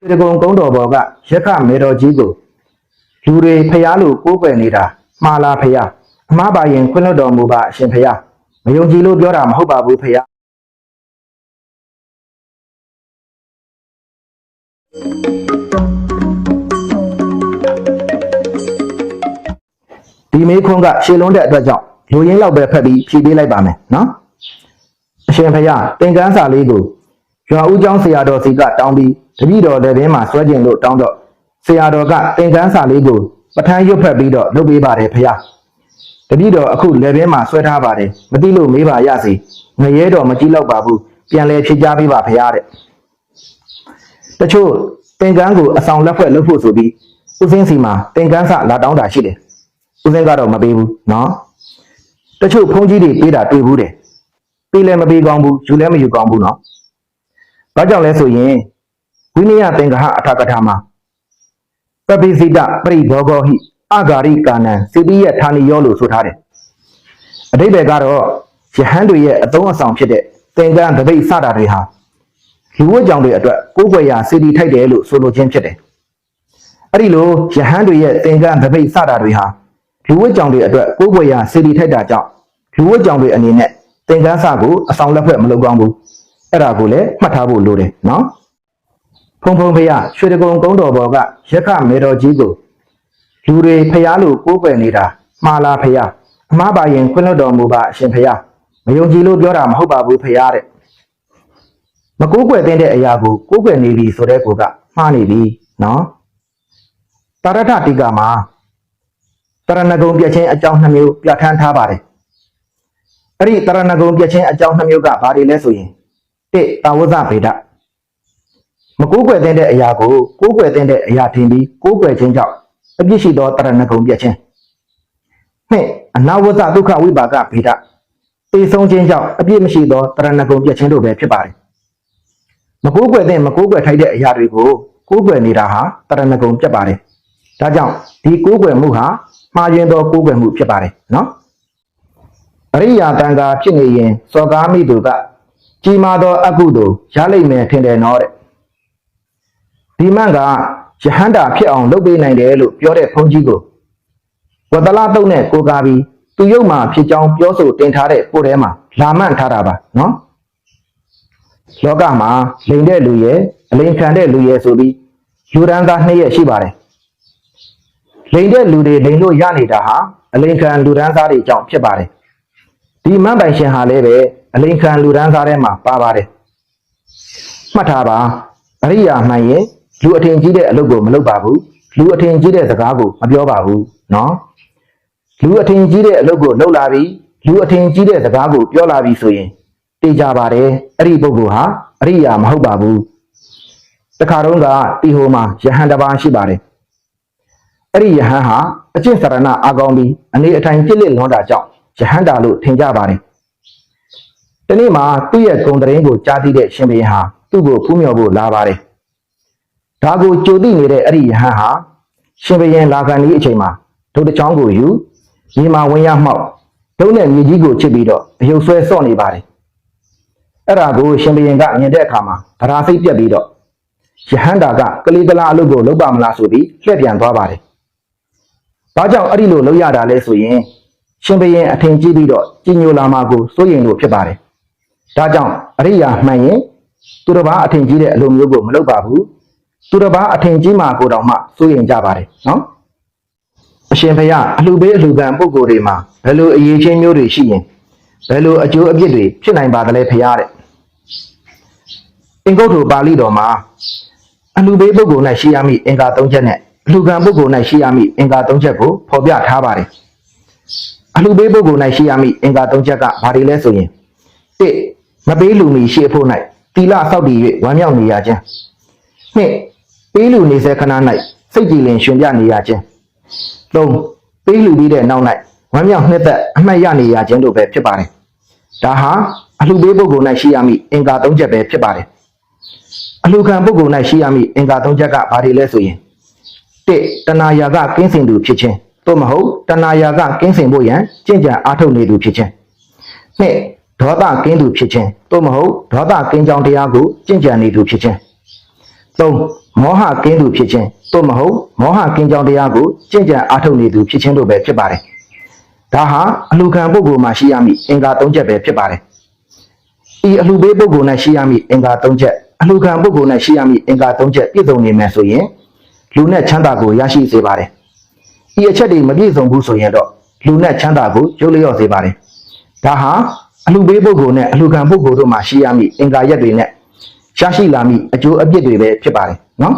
ဒီကုံကုန်းတော်ဘော်ကရက်ခမေတော်ကြီးကိုလူတွေဖျားလို့ကိုးကွယ်နေတာမှားလားဖျားအမှားပါရင်ခွင့်လွှတ်တော်မူပါအရှင်ဖျားမယုံကြည်လို့ပြောတာမဟုတ်ပါဘူးဖျားဒီမေးခွန်းကရှည်လုံးတဲ့အတွက်ကြောင့်လူရင်းလောက်ပဲဖက်ပြီးဖြေပေးလိုက်ပါမယ်နော်အရှင်ဖျားသင်္ကန်းစာလေးကိုရွာဦးကျောင်းဆရာတော်စီကတောင်းပြီး တပည့်တော်လည်းဘင်းမှာဆွဲကျင်လို့တောင်းတော့ဆရာတော်ကသင်္ကန်းစာလေးကိုပဋ္ဌာန်းရွတ်ဖက်ပြီးတော့လုပ်ပေးပါတယ်ဖျားတတိတော်အခုလေဘဲမှာဆွဲထားပါတယ်မသိလို့မေးပါရစေငရဲတော်မကြည့်တော့ပါဘူးပြန်လဲဖြေကြပေးပါဖရားတဲ့တချို့သင်္ကန်းကိုအဆောင်လက်ဖွဲ့လုပ်ဖို့ဆိုပြီးဦးစင်းစီမှာသင်္ကန်းစလာတောင်းတာရှိတယ်ဦးစင်းကတော့မပေးဘူးနော်တချို့ဖုန်းကြီးတွေပေးတာတွေ့ဘူးတယ်ပေးလည်းမပေးကောင်းဘူးယူလည်းမယူကောင်းဘူးနော်ဘာကြောင့်လဲဆိုရင် ဝိနည်းသင်္ကဟအထကထာမှာပပိစိတပရိဘောဂောဟိအဂါရိကာနံစေတိယဌာနိယောလို့ဆိုထားတယ်အတိပ္ပယ်ကတော့ယဟန်တွေရဲ့အသုံးအဆောင်ဖြစ်တဲ့သင်္ကန်းတပိတ်စတာတွေဟာလူဝတ်ကြောင့်တွေအတွက်ကိုးကွယ်ရာစေတီထိုက်တယ်လို့ဆိုလိုခြင်းဖြစ်တယ်အဲ့ဒီလိုယဟန်တွေရဲ့သင်္ကန်းတပိတ်စတာတွေဟာလူဝတ်ကြောင့်တွေအတွက်ကိုးကွယ်ရာစေတီထိုက်တာကြောင့်လူဝတ်ကြောင့်တွေအနေနဲ့သင်္ကန်းစကိုအဆောင်လက်ဖက်မလုပ်ကောင်းဘူးအဲ့ဒါကိုလည်းမှတ်ထားဖို့လိုတယ်နော် ဖုံဖုံဖရရွှေတကုံကုန်းတော်ဘော်ကရက်ခမေတော်ကြီးကိုလူတွေဖျားလို့ကိုးကွယ်နေတာမှားလားဖျားအမှားပါရင်ခွင့်လွှတ်တော်မူပါအရှင်ဖျားမယုံကြည်လို့ပြောတာမဟုတ်ပါဘူးဖျားတဲ့မကိုးကွယ်တဲ့အရာကိုကိုးကွယ်နေပြီဆိုတဲ့ကိုကမှားနေပြီနော်တာရထတိကမှာတရဏဂုံပြည့်ချင်းအကြောင်းနှမျိုးပြဋ္ဌာန်းထားပါတယ်အဲ့ဒီတရဏဂုံပြည့်ချင်းအကြောင်းနှမျိုးကဘာတွေလဲဆိုရင်တစ်တာဝဇဗေဒ မကိုးကွယ်တဲ့အရာကိုကိုးကွယ်တဲ့အရာထင်ပြီးကိုးကွယ်ခြင်းကြောင့်အပြစ်ရှိသောတရဏဂုံပြည့်ခြင်းနှစ်အနာဝဇဒုက္ခဝိပါကဗေဒပေဆုံးခြင်းကြောင့်အပြစ်မရှိသောတရဏဂုံပြည့်ခြင်းတို့ပဲဖြစ်ပါတယ်မကိုးကွယ်တဲ့မကိုးကွယ်ထိုက်တဲ့အရာတွေကိုကိုးကွယ်နေတာဟာတရဏဂုံပြတ်ပါတယ်ဒါကြောင့်ဒီကိုးကွယ်မှုဟာမှားယွင်းသောကိုးကွယ်မှုဖြစ်ပါတယ်နော်အရိယာတန်ခါဖြစ်နေရင်စောကားမိသူကကြီးမားသောအကုသိုလ်ရလိမ့်မယ်ထင်တယ်နော်တဲ့ ဒီမန့်ကယဟန္တာဖြစ်အောင်လုပ်ပေးနိုင်တယ်လို့ပြောတဲ့ဘုန်းကြီးကိုဝတ္တလတုတ်နဲ့ကိုကာပြီးသူရုပ်မှာဖြစ်ကြောင်းပြောဆိုတင်ထားတဲ့ကိုယ်ထဲမှာလာမန့်ထားတာပါနော်လောကမှာလိန်တဲ့လူရဲ့အလိန်ခံတဲ့လူရဲ့ဆိုပြီးယူရန်သားနှစ်ရက်ရှိပါတယ်လိန်တဲ့လူတွေလိန်လို့ရနေတာဟာအလိန်ခံလူရန်သားတွေကြောင့်ဖြစ်ပါတယ်ဒီမန့်ပိုင်ရှင်ဟာလည်းပဲအလိန်ခံလူရန်သားထဲမှာပါပါတယ်မှတ်ထားပါအရိယာမှန်ရင် လူအထင်ကြီးတဲ့အလုပ်ကိုမလုပ်ပါဘူးလူအထင်ကြီးတဲ့စကားကိုမပြောပါဘူးနော်လူအထင်ကြီးတဲ့အလုပ်ကိုလုပ်လာပြီးလူအထင်ကြီးတဲ့စကားကိုပြောလာပြီးဆိုရင်တေးကြပါတယ်အဲ့ဒီပုဂ္ဂိုလ်ဟာအရိယာမဟုတ်ပါဘူးတခါတော့ကတီဟိုမှာယဟန်တစ်ပါးရှိပါတယ်အဲ့ဒီယဟန်ဟာအကျင့်စရဏအာကောင်းပြီးအနေအထိုင်ပြစ်လက်လွန်တာကြောင့်ယဟန်တာလို့ထင်ကြပါတယ်ဒီနေ့မှာသူ့ရဲ့ဂုံတရင်ကိုကြားသိတဲ့ရှင်ဘုရင်ဟာသူ့ကိုဖူးမြော်ဖို့လာပါတယ်။ ဒါကိုကြိုသိနေတဲ့အဲ့ဒီယဟန်ဟာရှင်ဘုရင်လာခံဒီအချိန်မှာဒုတ်တချောင်းကိုယူရေမာဝင်ရမှောက်ဒုတ်နဲ့မြေကြီးကိုချစ်ပြီးတော့အယုတ်ဆွဲစော့နေပါတယ်။အဲ့ဒါကိုရှင်ဘုရင်ကမြင်တဲ့အခါမှာဗရာစိတ်ပြက်ပြီးတော့ယဟန်တာကကလေးကလာအလုပ်ကိုလုပ်ပါမလားဆိုပြီးလှည့်ပြန်သွားပါတယ်။ဘာကြောင့်အဲ့ဒီလိုလုပ်ရတာလဲဆိုရင်ရှင်ဘုရင်အထင်ကြီးပြီးတော့ကြီးညိုလာမှာကိုစိုးရိမ်လို့ဖြစ်ပါတယ်။ဒါကြောင့်အရိယာမှန်ရင်သူတစ်ပါးအထင်ကြီးတဲ့အလိုမျိုးကိုမလုပ်ပါဘူး သူတစ်ပါးအထင်ကြီးမှာကိုတောင်မှစိုးရင်ကြပါတယ်နော်အရှင်ဖျားအလှပေးအလှခံပုံကိုယ်တွေမှာဘယ်လိုအရေးချင်းမျိုးတွေရှိရင်ဘယ်လိုအကျိုးအပြစ်တွေဖြစ်နိုင်ပါသလဲဖျားတဲ့အင်္ဂုတ္တပါဠိတော်မှာအလှပေးပုဂ္ဂိုလ်၌ရှိရမည့်အင်္ဂါ၃ချက်နဲ့အလှခံပုဂ္ဂိုလ်၌ရှိရမည့်အင်္ဂါ၃ချက်ကိုဖော်ပြထားပါတယ်အလှပေးပုဂ္ဂိုလ်၌ရှိရမည့်အင်္ဂါ၃ချက်ကဘာတွေလဲဆိုရင်တစ်မပေးလူမီရှိအဖို့၌တီလဆောက်တည်၍ဝမ်းမြောက်နေရခြင်းနှစ် ပေးလူနေစေခဏ၌စိတ်ကြည်လင်ရှင်ပြနေရခြင်းသုံးပေးလူပြီးတဲ့နောက်၌ဝမ်းမြောက်နှစ်သက်အမှတ်ရနေရခြင်းတို့ပဲဖြစ်ပါတယ်ဒါဟာအလှပေးပုဂ္ဂိုလ်၌ရှိရမည့်အင်္ဂါ၃ချက်ပဲဖြစ်ပါတယ်အလှခံပုဂ္ဂိုလ်၌ရှိရမည့်အင်္ဂါ၃ချက်ကဘာတွေလဲဆိုရင်တစ်တဏှာယာကကင်းစင်သူဖြစ်ခြင်းသို့မဟုတ်တဏှာယာကကင်းစင်ဖို့ရန်ကြင်ကြံအားထုတ်နေသူဖြစ်ခြင်းနှစ်ဒေါသကင်းသူဖြစ်ခြင်းသို့မဟုတ်ဒေါသကင်းကြောင်းတရားကိုကြင်ကြံနေသူဖြစ်ခြင်းသုံး မောဟကင်းသူဖြစ်ခြင်းသို့မဟုတ်မောဟကင်းကြောင်းတရားကိုကျင့်ကြံအားထုတ်နေသူဖြစ်ခြင်းတို့ပဲဖြစ်ပါတယ်ဒါဟာအလူခံပုဂ္ဂိုလ်မှာရှိရမည့်အင်္ဂါ၃ချက်ပဲဖြစ်ပါတယ်ဤအလှပေးပုဂ္ဂိုလ်၌ရှိရမည့်အင်္ဂါ၃ချက်အလှခံပုဂ္ဂိုလ်၌ရှိရမည့်အင်္ဂါ၃ချက်ပြည့်စုံနေမယ်ဆိုရင်လူနဲ့ချမ်းသာကိုရရှိစေပါတယ်ဤအချက်တွေမပြည့်စုံဘူးဆိုရင်တော့လူနဲ့ချမ်းသာကိုကျုပ်လျော့စေပါတယ်ဒါဟာအလှပေးပုဂ္ဂိုလ်နဲ့အလှခံပုဂ္ဂိုလ်တို့မှာရှိရမည့်အင်္ဂါရက်တွေနဲ့ ရရှိလာမည့်အကျိုးအပြစ်တွေပဲဖြစ်ပါတယ်နော်